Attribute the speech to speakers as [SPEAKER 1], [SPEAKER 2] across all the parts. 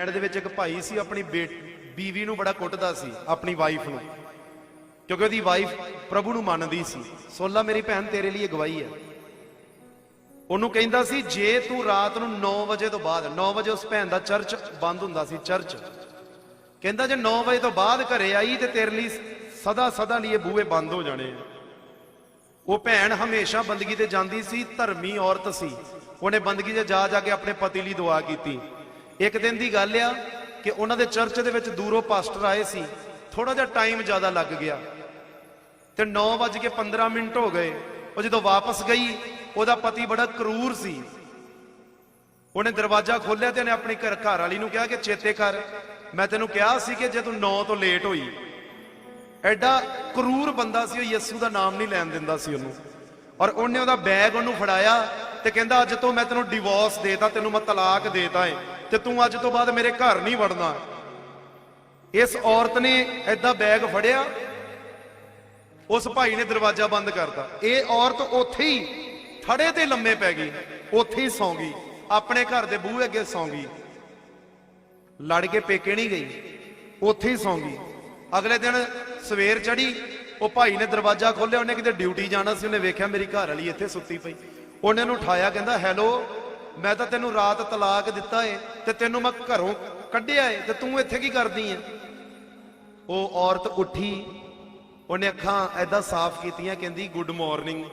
[SPEAKER 1] And ਦੇ ਵਿੱਚ ਇੱਕ ਭਾਈ ਸੀ, ਆਪਣੀ ਬੇ- ਬੀਵੀ ਨੂੰ ਬੜਾ ਕੁੱਟਦਾ ਸੀ, ਆਪਣੀ ਵਾਈਫ ਨੂੰ। ਕਿਉਂਕਿ ਉਹਦੀ ਵਾਈਫ ਪ੍ਰਭੂ ਨੂੰ ਮੰਨਦੀ ਸੀ। ਸੋਲਾ, ਮੇਰੀ ਭੈਣ ਤੇਰੇ ਲਈ ਗਵਾਹੀ ਹੈ। ਉਹਨੂੰ ਕਹਿੰਦਾ ਸੀ, ਜੇ ਤੂੰ ਰਾਤ ਨੂੰ 9 ਵਜੇ ਤੋਂ ਬਾਅਦ 9 ਵਜੇ ਉਸ ਭੈਣ ਦਾ ਚਰਚ ਬੰਦ ਹੁੰਦਾ ਸੀ ਚਰਚ ਕਹਿੰਦਾ, ਜੇ 9 ਵਜੇ ਤੋਂ ਬਾਅਦ ਘਰੇ ਆਈ ਤੇ ਤੇਰੇ ਲਈ ਸਦਾ ਸਦਾ ਲਈ ਇਹ ਬੂਹੇ ਬੰਦ ਹੋ ਜਾਣੇ ਉਹ ਭੈਣ ਹਮੇਸ਼ਾ ਬੰਦਗੀ ਤੇ ਜਾਂਦੀ ਸੀ, ਧਰਮੀ ਔਰਤ ਸੀ। ਉਹਨੇ ਬੰਦਗੀ 'ਚ ਜਾ ਜਾ ਕੇ ਆਪਣੇ ਪਤੀ ਲਈ ਦੁਆ ਕੀਤੀ। ਇੱਕ ਦਿਨ ਦੀ ਗੱਲ ਆ ਕਿ ਉਹਨਾਂ ਦੇ ਚਰਚ ਦੇ ਵਿੱਚ ਦੂਰੋਂ ਪਾਸਟਰ ਆਏ ਸੀ। ਥੋੜਾ ਜਿਹਾ ਟਾਈਮ ਜ਼ਿਆਦਾ ਲੱਗ ਗਿਆ। ਤੇ 9:15 ਮਿੰਟ ਹੋ ਗਏ। ਉਹ ਜਦੋਂ ਵਾਪਸ ਗਈ, ਉਹਦਾ ਪਤੀ ਬੜਾ ਕਰੂਰ ਸੀ। ਉਹਨੇ ਦਰਵਾਜ਼ਾ ਖੋਲ੍ਹਿਆ ਤੇ ਉਹਨੇ ਆਪਣੀ ਘਰ ਘਰ ਵਾਲੀ ਨੂੰ ਕਿਹਾ ਕਿ ਚੇਤੇ ਕਰ, ਮੈਂ ਤੈਨੂੰ ਕਿਹਾ ਸੀ ਕਿ ਜੇ ਤੂੰ 9 ਤੋਂ ਲੇਟ ਹੋਈ, ਐਡਾ ਕਰੂਰ ਬੰਦਾ ਸੀ, ਉਹ ਯਿਸੂ ਦਾ ਨਾਮ ਨਹੀਂ ਲੈਣ ਦਿੰਦਾ ਸੀ ਉਹਨੂੰ। ਔਰ ਉਹਨੇ ਉਹਦਾ ਬੈਗ ਉਹਨੂੰ ਫੜਾਇਆ ਤੇ ਕਹਿੰਦਾ, ਅੱਜ ਤੋਂ ਮੈਂ ਤੈਨੂੰ ਡਿਵੋਰਸ ਦੇਤਾ, ਤੈਨੂੰ ਮੈਂ ਤਲਾਕ ਦੇਤਾ ਏ ਤੇ ਤੂੰ ਅੱਜ ਤੋਂ ਬਾਅਦ ਮੇਰੇ ਘਰ ਨਹੀਂ ਵੜਨਾ। ਇਸ ਔਰਤ ਨੇ ਐਦਾਂ ਬੈਗ ਫੜਿਆ, ਉਸ ਭਾਈ ਨੇ ਦਰਵਾਜ਼ਾ ਬੰਦ ਕਰਤਾ। ਇਹ ਔਰਤ ਉੱਥੇ ਹੀ ਥੜੇ ਤੇ ਲੰਮੇ ਪੈ ਗਈ, ਉੱਥੇ ਹੀ ਸੌਂ ਗਈ, ਆਪਣੇ ਘਰ ਦੇ ਬੂਹੇ ਅੱਗੇ ਸੌਂ ਗਈ। ਲੜ ਕੇ ਪੇਕੇ ਨਹੀਂ ਗਈ, ਉੱਥੇ ਹੀ ਸੌਂ ਗਈ। ਅਗਲੇ ਦਿਨ ਸਵੇਰ ਚੜੀ ਉਹ ਭਾਈ ਨੇ ਦਰਵਾਜ਼ਾ ਖੋਲ੍ਹਿਆ, ਉਹਨੇ ਕਿਤੇ ਡਿਊਟੀ ਜਾਣਾ ਸੀ, ਉਹਨੇ ਵੇਖਿਆ ਮੇਰੀ ਘਰ ਵਾਲੀ ਇੱਥੇ ਸੁੱਤੀ ਪਈ। ਉਹਨੇ ਉਹਨੂੰ ਉਠਾਇਆ, ਕਹਿੰਦਾ, ਹੈਲੋ, ਮੈਂ ਤਾਂ ਤੈਨੂੰ ਰਾਤ ਤਲਾਕ ਦਿੱਤਾ ਏ ਤੇ ਤੈਨੂੰ ਮੈਂ ਘਰੋਂ ਕੱਢਿਆ ਏ ਤੇ ਤੂੰ ਇੱਥੇ ਕੀ ਕਰਦੀ ਏ? ਉਹ ਔਰਤ ਉੱਠੀ, ਉਹਨੇ ਅੱਖਾਂ ਐਦਾਂ ਸਾਫ਼ ਕੀਤੀਆਂ, ਕਹਿੰਦੀ, good morning,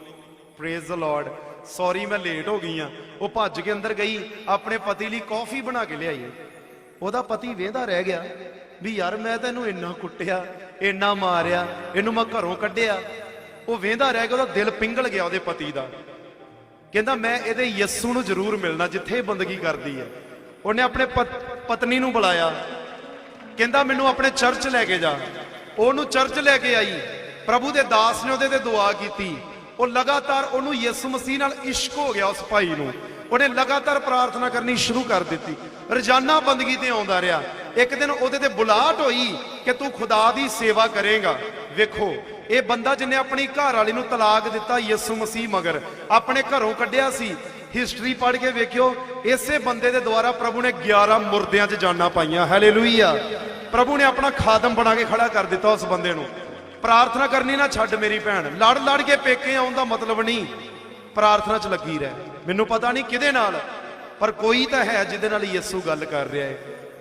[SPEAKER 1] praise the Lord, sorry, ਮੈਂ ਲੇਟ ਹੋ ਗਈ ਆ। ਉਹ ਭੱਜ ਕੇ ਅੰਦਰ ਗਈ, ਆਪਣੇ ਪਤੀ ਲਈ ਕਾਫੀ ਬਣਾ ਕੇ ਲਿਆਈ। ਉਹਦਾ ਪਤੀ ਵੇਂਦਾ ਰਹਿ ਗਿਆ ਵੀ, ਯਾਰ, ਮੈਂ ਤੈਨੂੰ ਇੰਨਾ ਕੁੱਟਿਆ, ਇੰਨਾ ਮਾਰਿਆ, ਇਹਨੂੰ ਮੈਂ ਘਰੋਂ ਕੱਢਿਆ। ਉਹ ਵੇਂਦਾ ਰਹਿ ਗਿਆ, ਉਹਦਾ ਦਿਲ ਪਿੰਗਲ ਗਿਆ ਉਹਦੇ ਪਤੀ ਦਾ। ਕਹਿੰਦਾ, ਮੈਂ ਇਹਦੇ ਯੱਸੂ ਨੂੰ ਜ਼ਰੂਰ ਮਿਲਣਾ, ਜਿੱਥੇ ਬੰਦਗੀ ਕਰਦੀ ਹੈ। ਉਹਨੇ ਆਪਣੇ ਪਤ- ਪਤਨੀ ਨੂੰ ਬੁਲਾਇਆ। ਕਹਿੰਦਾ, ਮੈਨੂੰ ਆਪਣੇ ਚਰਚ ਲੈ ਕੇ ਜਾ। ਉਹਨੂੰ ਚਰਚ ਲੈ ਕੇ ਆਈ। ਪ੍ਰਭੂ ਦੇ ਦਾਸ ਨੇ ਉਹਦੇ ਤੇ ਦੁਆ ਕੀਤੀ। ਉਹ ਲਗਾਤਾਰ ਉਹਨੂੰ ਯਿਸੂ ਮਸੀਹ ਨਾਲ ਇਸ਼ਕ ਹੋ ਗਿਆ ਉਸ ਭਾਈ ਨੂੰ। ਉਹਨੇ ਲਗਾਤਾਰ ਪ੍ਰਾਰਥਨਾ ਕਰਨੀ ਸ਼ੁਰੂ ਕਰ ਦਿੱਤੀ। ਰੋਜ਼ਾਨਾ ਬੰਦਗੀ ਤੇ ਆਉਂਦਾ ਰਿਹਾ। ਇੱਕ ਦਿਨ ਉਹਦੇ ਤੇ ਬੁਲਾਹਟ ਹੋਈ ਕਿ ਤੂੰ ਖੁਦਾ ਦੀ ਸੇਵਾ ਕਰੇਗਾ। ਵੇਖੋ ਇਹ ਬੰਦਾ ਜਿਹਨੇ ਆਪਣੀ ਘਰ ਵਾਲੀ ਨੂੰ ਤਲਾਕ ਦਿੱਤਾ ਯਿਸੂ ਮਸੀਹ ਮਗਰ, ਆਪਣੇ ਘਰੋਂ ਕੱਢਿਆ ਸੀ। ਹਿਸਟਰੀ ਪੜ੍ਹ ਕੇ ਵੇਖਿਓ, ਇਸੇ ਬੰਦੇ ਦੇ ਦੁਆਰਾ ਪ੍ਰਭੂ ਨੇ 11 ਮੁਰਦਿਆਂ 'ਚ ਜਾਨਾਂ ਪਾਈਆਂ। ਹਾਲੇਲੂਇਆ ਪ੍ਰਭੂ ਨੇ ਆਪਣਾ ਖਾਦਮ ਬਣਾ ਕੇ ਖੜਾ ਕਰ ਦਿੱਤਾ ਉਸ ਬੰਦੇ ਨੂੰ। ਪ੍ਰਾਰਥਨਾ ਕਰਨੀ ਨਾ ਛੱਡ ਮੇਰੀ ਭੈਣ। ਲੜ ਲੜ ਕੇ ਪੇਕੇ ਆਉਣ ਦਾ ਮਤਲਬ ਨਹੀਂ। ਪ੍ਰਾਰਥਨਾ 'ਚ ਲੱਗੀ ਰਹਿ। ਮੈਨੂੰ ਪਤਾ ਨਹੀਂ ਕਿਹਦੇ ਨਾਲ, ਪਰ ਕੋਈ ਤਾਂ ਹੈ ਜਿਹਦੇ ਨਾਲ ਯਿਸੂ ਗੱਲ ਕਰ ਰਿਹਾ ਹੈ।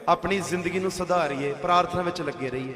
[SPEAKER 1] ਆਪਣੀ ਜ਼ਿੰਦਗੀ ਨੂੰ ਸੁਧਾਰੀਏ, ਪ੍ਰਾਰਥਨਾ ਵਿੱਚ ਲੱਗੇ ਰਹੀਏ।